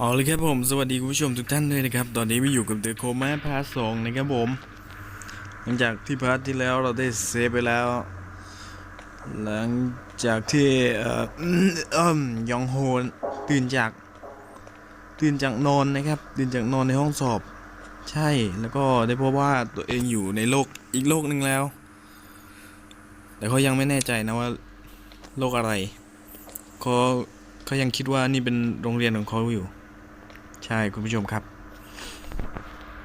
เอาเลยครับผมสวัสดีคุณผู้ชมทุกท่านเลยนะครับ ตอนนี้มาอยู่กับเดอะโคมาพาร์ทสองนะครับผม หลังจากที่พาร์ทที่แล้วเราได้เซฟไปแล้ว หลังจากที่เอ่ออมยองโฮนตื่นจากตื่นจากนอนนะครับ ตื่นจากนอนในห้องสอบ ใช่แล้วก็ได้พบว่าตัวเองอยู่ในโลกอีกโลกหนึ่งแล้ว แต่เขายังไม่แน่ใจนะว่าโลกอะไรเขาเขายังคิดว่านี่เป็นโรงเรียนของเขาอยู่ ใช่คุณผู้ชมครับ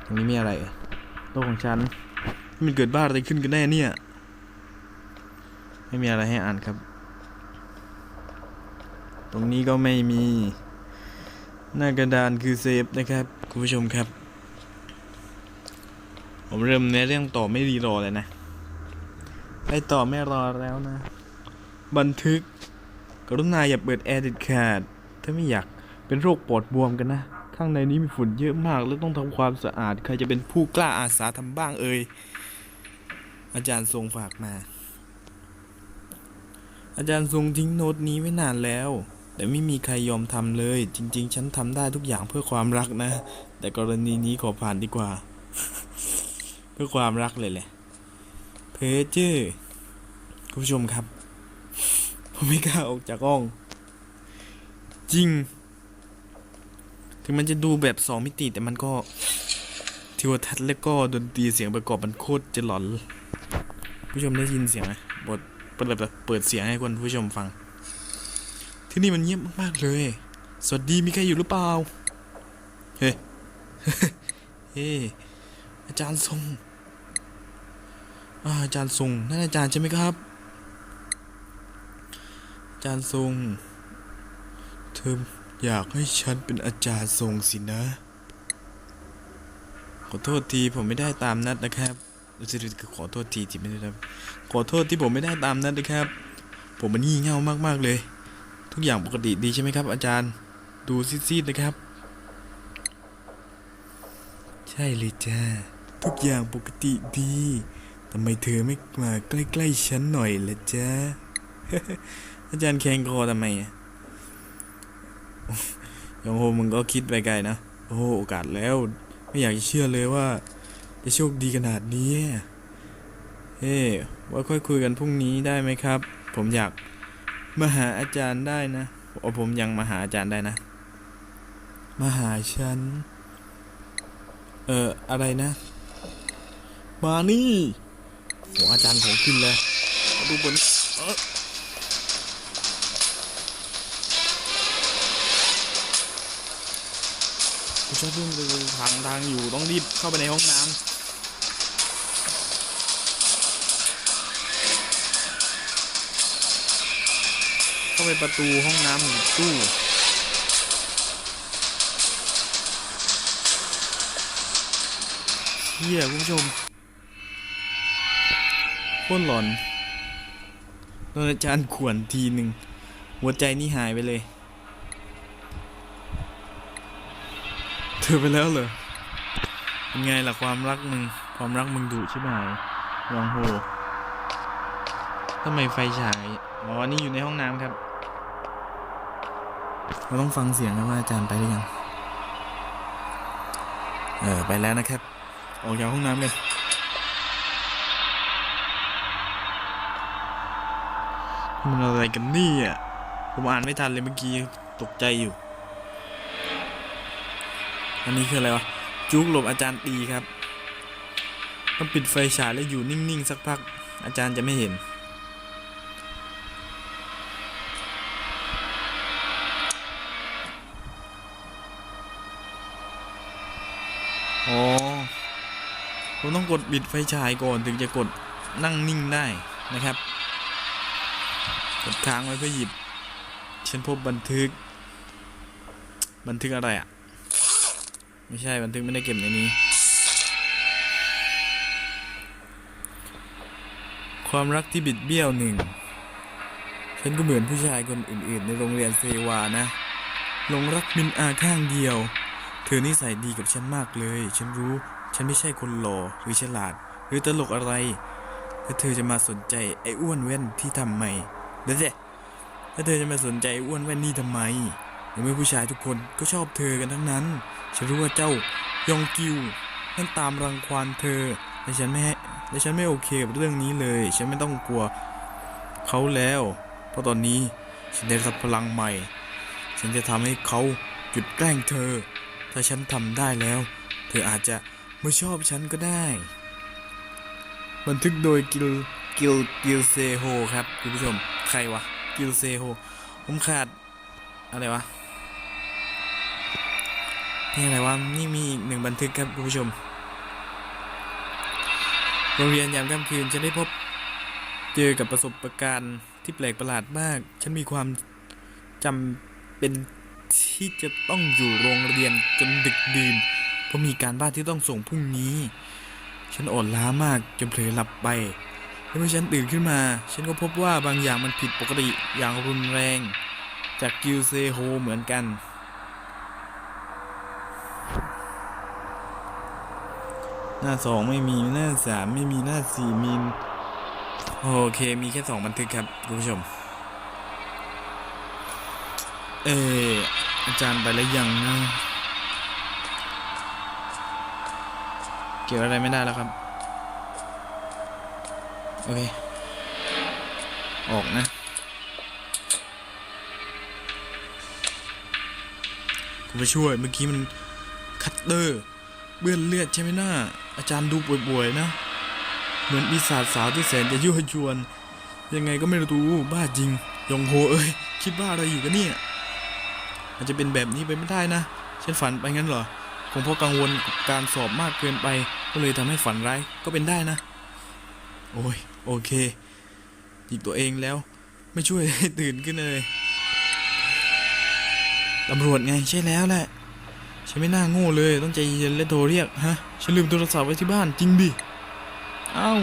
ตรงนี้มีอะไรเอ่ยโลกของฉันมันเกิดบ้าอะไรขึ้นกันแน่เนี่ย ไม่มีอะไรให้อ่านครับ ตรงนี้ก็ไม่มี หน้ากระดานคือเซฟนะครับ คุณผู้ชมครับ ผมเริ่มในเรื่องต่อไม่รีรอเลยนะไปต่อไม่รอแล้วนะ บันทึก กรุณาอย่าเปิดแอร์เด็ดขาด ถ้าไม่อยากเป็นโรคปอดบวมกันนะ ข้างในนี้มีฝุ่นเยอะมาก แล้วต้องทำความสะอาด ใครจะเป็นผู้กล้าอาสาทำบ้างเอ่ย อาจารย์ทรงฝากมา อาจารย์ทรงทิ้งโน้ตนี้ไว้นานแล้ว แต่ไม่มีใครยอมทำเลย จริง ๆ ฉันทำได้ทุกอย่างเพื่อความรักนะ แต่กรณีนี้ขอผ่านดีกว่า เพื่อความรักเลยแหละ เพเจอร์คุณผู้ชมครับ ผมไม่กล้าออกจากห้อง จริง ถึงมันจะดูแบบสองมิติแต่มันก็ทิวทัศน์และก็ดนตรีเสียงประกอบมันโคตรจะหลอน ผู้ชมได้ยินเสียงไหมบทเปิดแบบเปิดเสียงให้คนผู้ชมฟัง ที่นี่มันเงียบมากๆเลย สวัสดีมีใครอยู่หรือเปล่า เฮ้ เฮ้อาจารย์ทรงอาอาจารย์ทรงนั่นอาจารย์ใช่ไหมครับ อาจารย์ทรงเธอ อยากให้ฉันเป็นอาจารย์ทรงสินะ ขอโทษทีผมไม่ได้ตามนัดนะครับคือขอโทษทีที่ไม่ได้ครับ ขอโทษที่ผมไม่ได้ตามนัดนะครับ ผมมันงี่เง่ามากๆเลย ทุกอย่างปกติดีใช่ไหมครับ อาจารย์ ดูซีดๆนะครับ ใช่เลยจ้าทุกอย่างปกติดีทำไมเธอไม่มาใกล้ๆฉันหน่อยล่ะจ้าอาจารย์แข่งคอทำไมอะ ยองโฮมึงก็คิดไปไกลนะ โอ้โหโอกาสแล้ว ไม่อยากจะเชื่อเลยว่า จะโชคดีขนาดนี้ เฮ้ว่าค่อยคุยกันพรุ่งนี้ได้ไหมครับ ผมอยากมาหาอาจารย์ได้นะโอ้ผมยังมาหาอาจารย์ได้นะ มาหาฉัน เอ่อ อะไรนะ มานี่โหอาจารย์ผมขึ้นเลยดูบนเออ กูชอบเรื่องทางทางอยู่ต้องรีบเข้าไปในห้องน้ำเข้าไปประตูห้องน้ำหรือตู้ เฮียคุณผู้ชมโคตรหลอนโดนอาจารย์ขวนทีหนึ่งหัวใจนี่หายไปเลย เธ อไปแล้วเหรอเป็นไงล่ะความรักมึง ความรักมึงดุใช่ไหมลองโหทำไมไฟฉาย อ๋อ นี่อยู่ในห้องน้ำครับ เราต้องฟังเสียงนะว่าอาจารย์ไปหรือยัง เออ ไปแล้วนะครับ ออกจากห้องน้ำเลยมันอะไรกันนี่อะ ผมอ่านไม่ทันเลยเมื่อกี้ ตกใจอยู่ อันนี้คืออะไรวะ จุกหลบอาจารย์ตีครับ ต้องปิดไฟฉายแล้วอยู่นิ่งๆสักพัก อาจารย์จะไม่เห็น อ๋อ ผมต้องกดปิดไฟฉายก่อนถึงจะกดนั่งนิ่งได้นะครับ กดค้างไว้เพื่อหยิบ ฉันพบบันทึก บันทึกอะไรอะ ไม่ใช่บันทึกไม่ได้เก็บในนี้ ความรักที่บิดเบี้ยวหนึ่งฉันก็เหมือนผู้ชายคนอื่นๆ ในโรงเรียนเซวานะหลงรักมินอาข้างเดียว เธอนิสัยดีกับฉันมากเลย ฉันรู้ ฉันไม่ใช่คนหล่อหรือฉลาด หรือตลกอะไร ถ้าเธอจะมาสนใจไอ้อ้วนแว่นที่ทำไมเดี๋ยวสิถ้าเธอจะมาสนใจอ้อ้วนแว่นนี่ทำไม ในเมื่อผู้ชายทุกคนก็ชอบเธอกันทั้งนั้น ฉันรู้ว่าเจ้ายองกิวนั่นตามรังควานเธอแต่ฉันไม่แต่ฉันไม่โอเคกับเรื่องนี้เลย ฉันไม่ต้องกลัวเขาแล้ว เพราะตอนนี้ฉันได้รับพลังใหม่ ฉันจะทำให้เขาหยุดแกล้งเธอ ถ้าฉันทำได้แล้ว เธออาจจะไม่ชอบฉันก็ได้ บันทึกโดยกิลกิลกิลเซโฮครับคุณผู้ชม ใครวะ กิลเซโฮผมขาด อะไรวะ นี่อะไรวะนี่มีอีกหนึ่งบันทึกครับคุณผู้ชม โรงเรียนยามค่ำคืนจะได้พบเจอกับประสบการณ์ที่แปลกประหลาดมาก ฉันมีความจำเป็นที่จะต้องอยู่โรงเรียนจนดึกดื่น เพราะมีการบ้านที่ต้องส่งพรุ่งนี้ ฉันอ่อนล้ามากจนเผลอหลับไปแล้วเมื่อฉันตื่นขึ้นมา ฉันก็พบว่าบางอย่างมันผิดปกติอย่างรุนแรง จากกิลเซโฮเหมือนกัน หน้าสองไม่มีหน้าสามไม่มีหน้าสี่มีโอเคมีแค่สองบันทึกครับคุณผู้ชม เอออาจารย์ไปแล้วยังนะเกี่ยวอะไรไม่ได้แล้วครับ โอเค ออกนะคุณผู้ช่วยเมื่อกี้มันคัตเตอร์ เปื้อนเลือดใช่ไหมหน้า อาจารย์ดูป่วยๆนะ เหมือนปีศาจสาวที่แสนจะยั่วยวน ยังไงก็ไม่รู้บ้าจริง ยองโฮเอ้ย คิดว่าอะไรอยู่กันเนี่ยอาจจะเป็นแบบนี้ไปไม่ได้นะ ฉันฝันไปงั้นเหรอ คงเพราะกังวลกับการสอบมากเกินไป ก็เลยทำให้ฝันร้ายก็เป็นได้นะ โอ้ย โอเค อีกตัวเองแล้ว ไม่ช่วยให้ตื่นขึ้นเลยตำรวจไงใช่แล้วแหละ ฉันไม่น่าโง่เลยต้องใจเย็นและโทรเรียกฮะฉันลืมโทรศัพท์ไว้ที่บ้านจริงดิเอ้า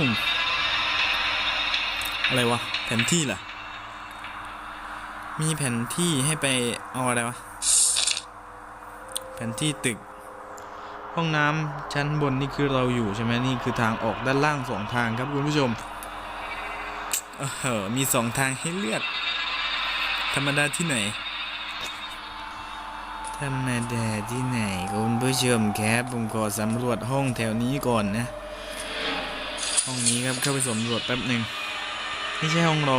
อะไรวะแผนที่ล่ะ มีแผนที่ให้ไปเอาอะไรวะแผนที่ตึก ห้องน้ำชั้นบนนี่คือเราอยู่ใช่ไหมนี่คือทางออกด้านล่างสองทางครับคุณผู้ชมเออมีสองทางให้เลือก ธรรมดาที่ไหน ธรรมดาที่ไหนคุณผู้ชมครับผมขอสำรวจห้องแถวนี้ก่อนนะ ห้องนี้ครับเข้าไปสำรวจแป๊บหนึ่งไม่ใช่ห้องเรา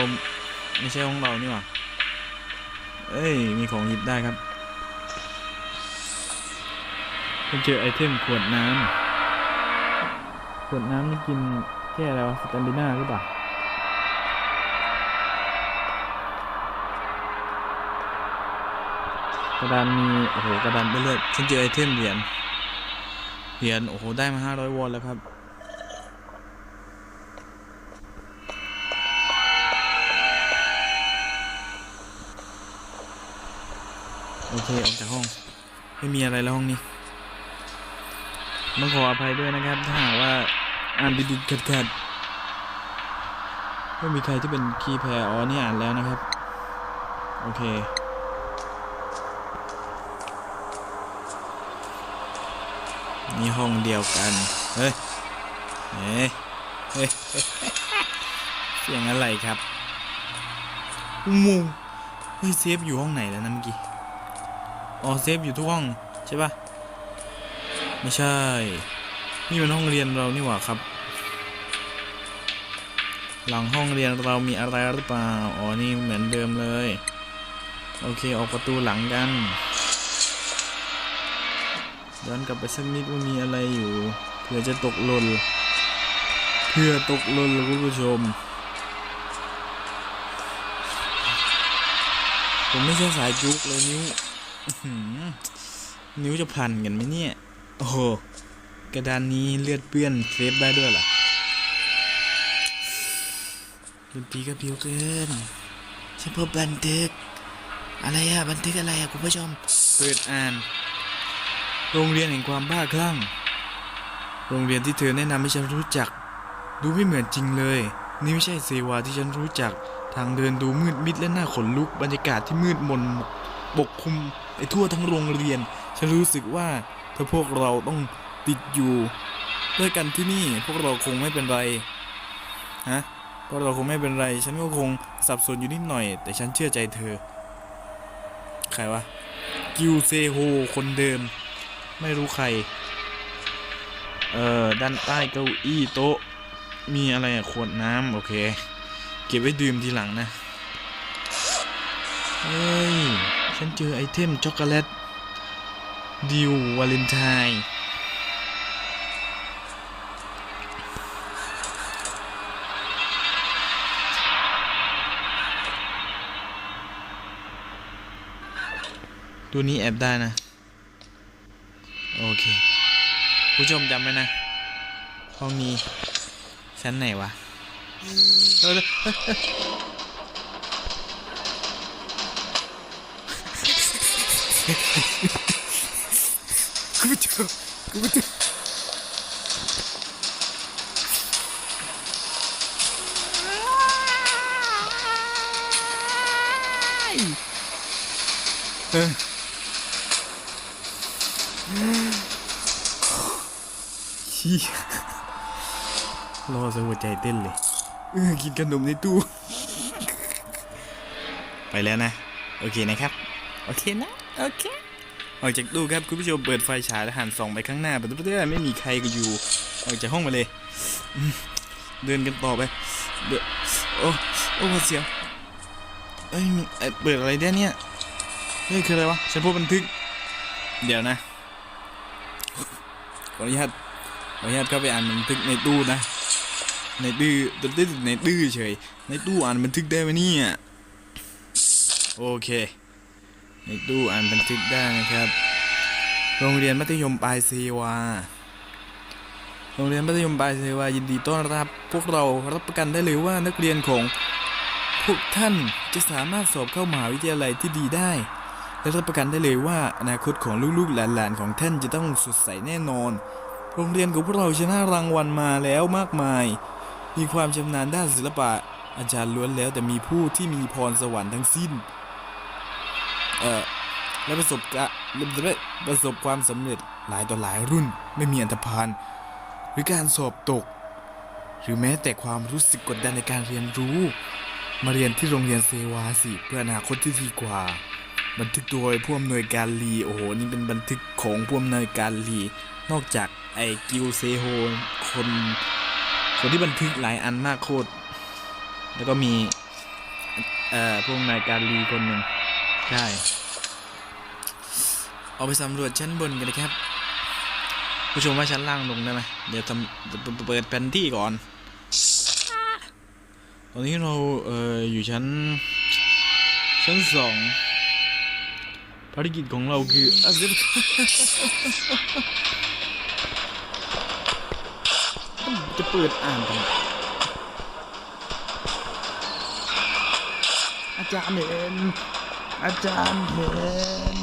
ไม่ใช่ห้องเรานี่หว่าเอ้ยมีของหยิบได้ครับผมเจอไอเทมขวดน้ำขวดน้ำนี่กินแค่อะไรวะสแตนดิน่าหรือเปล่า กระดานมีโอ้โหกระดานไปเลือดฉันเจอไอเทมเหรียญเหรียญโอ้โหได้มาห้าร้อยวอนแล้วครับโอเคออกจากห้องไม่มีอะไรแล้วห้องนี้ต้องขออภัยด้วยนะครับ ถ้าหากว่าอ่านดิดๆขัดๆไม่มีใครที่เป็นคีย์แพรอ๋อนี่อ่านแล้วนะครับ โอเค นี่ห้องเดียวกันเฮ้ยเฮ้ย เฮ้ย เสียงอะไรครับอุโมงเฮ้ยเซฟอยู่ห้องไหนแล้วนะเมื่อกี้ อ๋อเซฟอยู่ทุกห้องใช่ปะไม่ใช่ นี่มันห้องเรียนเรานี่หว่าครับ หลังห้องเรียนเรามีอะไรหรือเปล่า อ๋อ นี่เหมือนเดิมเลย โอเค ออกประตูหลังกัน ย้อนกลับไปสักนิดว่ามีอะไรอยู่เผื่อจะตกหล่นเพื่อตกหล่นคุณผู้ชม ผมไม่ใช่สายจุกเลยนิ้วนิ้วจะพันกันไหมเนี่ย โอ้โหกระดานนี้เลือดเปื้อนเซฟได้ด้วยเหรอดนตรีก็ผิวเกินฉันพบบันทึก อะไรอะบันทึกอะไรอะคุณผู้ชม เปิดอ่าน โรงเรียนแห่งความบ้าคลั่ง โรงเรียนที่เธอแนะนำให้ฉันรู้จัก ดูไม่เหมือนจริงเลย นี่ไม่ใช่เซวาที่ฉันรู้จัก ทางเดินดูมืดมิดและน่าขนลุก บรรยากาศที่มืดมนปกคลุมไปทั่วทั้งโรงเรียน ฉันรู้สึกว่าถ้าพวกเราต้องติดอยู่ด้วยกันที่นี่พวกเราคงไม่เป็นไรฮะพวกเราคงไม่เป็นไร ฉันก็คงสับสนอยู่นิดหน่อย แต่ฉันเชื่อใจเธอ ใครวะ กิวเซโฮ คนเดิม ไม่รู้ใคร เอ่อ ด้านใต้เก้าอี้โต๊ะ มีอะไรอะขวดน้ำโอเค เก็บไว้ดื่มทีหลังนะ เฮ้ย ฉันเจอไอเทมช็อกโกแลต ดิววาเลนไทน์ตัวนี้แอบได้นะ เค ผู้ชมจำไว้นะ ห้องนี้ชั้นไหนวะเออคุณผู้ชมคุณผู้ชมเออ ชี้รอซะหัวใจเต้นเลยเออกินขนมในตู้ ไปแล้วนะ โอเคนะครับ โอเคนะ โอเค ออกจากตู้ครับคุณผู้ชมเปิดไฟฉายแล้วหันส่องไปข้างหน้าเปิดประตูไม่มีใครก็อยู่ ออกจากห้องมาเลยอืมเดินกันต่อไปเดนโอ้โอ้หวาดเสียวเอ้ยมีเอ้ยเปิดอะไรเนี่ยเนี่ยเฮ้ยคืออะไรวะฉันพบบันทึก เดี๋ยวนะขออนุญาต ขออนุญาตเข้าไปอ่านบันทึกในตู้นะ ในตู้ตื้อในตู้เฉย ในตู้อ่านบันทึกได้ไหมเนี่ยโอเค ในตู้อ่านบันทึกได้นะครับ โรงเรียนมัธยมปลายเซวา โรงเรียนมัธยมปลายเซวายินดีต้อนรับ พวกเรารับประกันได้เลยว่านักเรียนของพวกท่านจะสามารถสอบเข้ามหาวิทยาลัยที่ดีได้ และรับประกันได้เลยว่าอนาคตของลูกๆหลานๆของท่านจะต้องสดใสแน่นอน โรงเรียนของพวกเราชนะรางวัลมาแล้วมากมาย มีความชำนาญด้านศิลปะ อาจารย์ล้วนแล้วแต่มีผู้ที่มีพรสวรรค์ทั้งสิ้น เอ่อ และประสบกะและประสบความสำเร็จหลายต่อหลายรุ่น ไม่มีอันธพาลหรือการสอบตก หรือแม้แต่ความรู้สึกกดดันในการเรียนรู้ มาเรียนที่โรงเรียนเซวาสิเพื่ออนาคตที่ดีกว่า บันทึกโดยผู้อำนวยการลีโอ้โหนี่เป็นบันทึกของผู้อำนวยการลีนอกจากไอ้กิวเซโฮคนคนที่บันทึกหลายอันมากโคตรแล้วก็มีเอ่อผู้อำนวยการลีคนหนึ่งใช่เอาไปสำรวจชั้นบนกันนะครับ ผู้ชมว่าชั้นล่างลงได้ไหมเดี๋ยวทำเปิดแผนที่ก่อน ตอนนี้เราเอ่ออยู่ชั้น ชั้นสอง ภารกิจของเราคืออะเดี๋ยวจะเปิดอ่านกันอาจารย์เห็นอาจารย์เห็น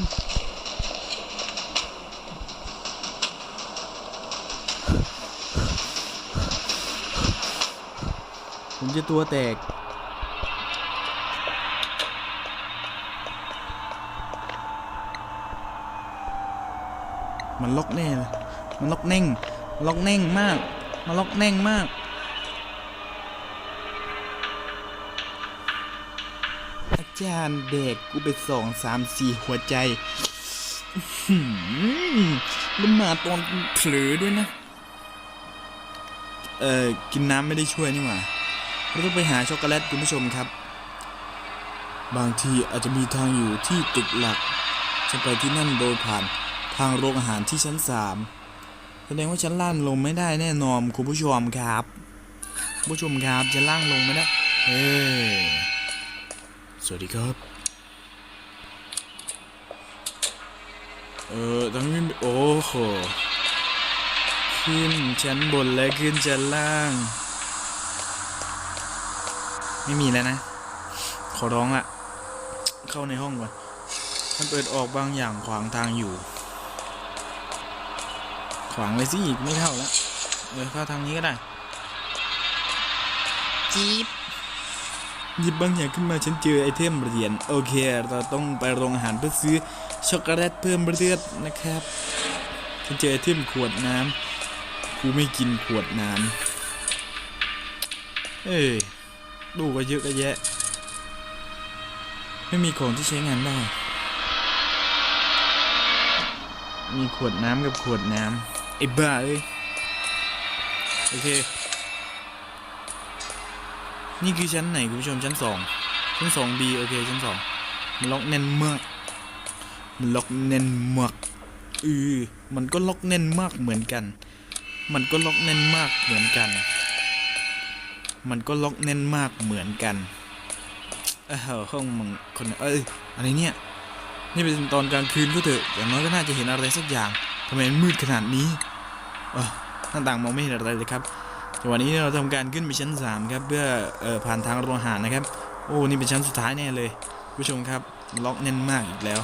ผมจะตัวแตก มันล็อกแน่เลยมันล็อกแน่งล็อกแน่งมาก มันล็อกแน่งมาก อาจารย์เด็กกูไปสองสามสี่หัวใจแล้วมาตอนเผลอด้วยนะ เอ่อ กินน้ำไม่ได้ช่วยนี่หว่าเราต้องไปหาช็อกโกแลตคุณผู้ชมครับ บางทีอาจจะมีทางอยู่ที่ตึกหลักฉันไปที่นั่นโดยผ่าน ทางโรงอาหารที่ชั้นสามแสดงว่าชั้นล่างลงไม่ได้แน่นอนคุณผู้ชมครับคุณผู้ชมครับชั้นล่างลงไม่ได้เออสวัสดีครับ เออตรงนี้โอ้โหขึ้นชั้นบนและขึ้นชั้นล่าง ไม่มีแล้วนะ ขอร้องละเข้าในห้องก่อนมันเปิดออกบางอย่างขวางทางอยู่ วางเลยสิไม่เข้าแล้วเออเข้าทางนี้ก็ได้จี๊บหยิบบางอย่างขึ้นมาฉันเจอไอเทมเหรียญโอเค เราต้องไปโรงอาหารเพื่อซื้อช็อกโกแลตเพิ่มเลือดนะครับฉันเจอไอเทมขวดน้ำกูไม่กินขวดน้ำเอ้ยดูก็เยอะก็แยะ ไม่มีของที่ใช้งานได้ มีขวดน้ำกับขวดน้ำ ไอ้บ้าเอ้ยโอเค นี่คือชั้นไหนคุณผู้ชมชั้นสองชั้นสองบีโอเคชั้นสองมันล็อกแน่นมาก มันล็อกแน่นมากเออมันก็ล็อกแน่นมากเหมือนกัน มันก็ล็อกแน่นมากเหมือนกัน มันก็ล็อกแน่นมากเหมือนกันเออห้องมึงคนเอ้ยอะไรเนี่ยนี่เป็นตอนกลางคืนก็เถอะอย่างน้อยก็น่าจะเห็นอะไรสักอย่างทำไมมันมืดขนาดนี้ หน้าต่างมองไม่เห็นอะไรเลยครับแต่วันนี้เราทำการขึ้นไปชั้น 3 ครับ เพื่อออผ่านทางโรงอาหารนะครับ โอ้ นี่เป็นชั้นสุดท้ายแน่เลย ผู้ชมครับ ล็อกแน่นมากอีกแล้ว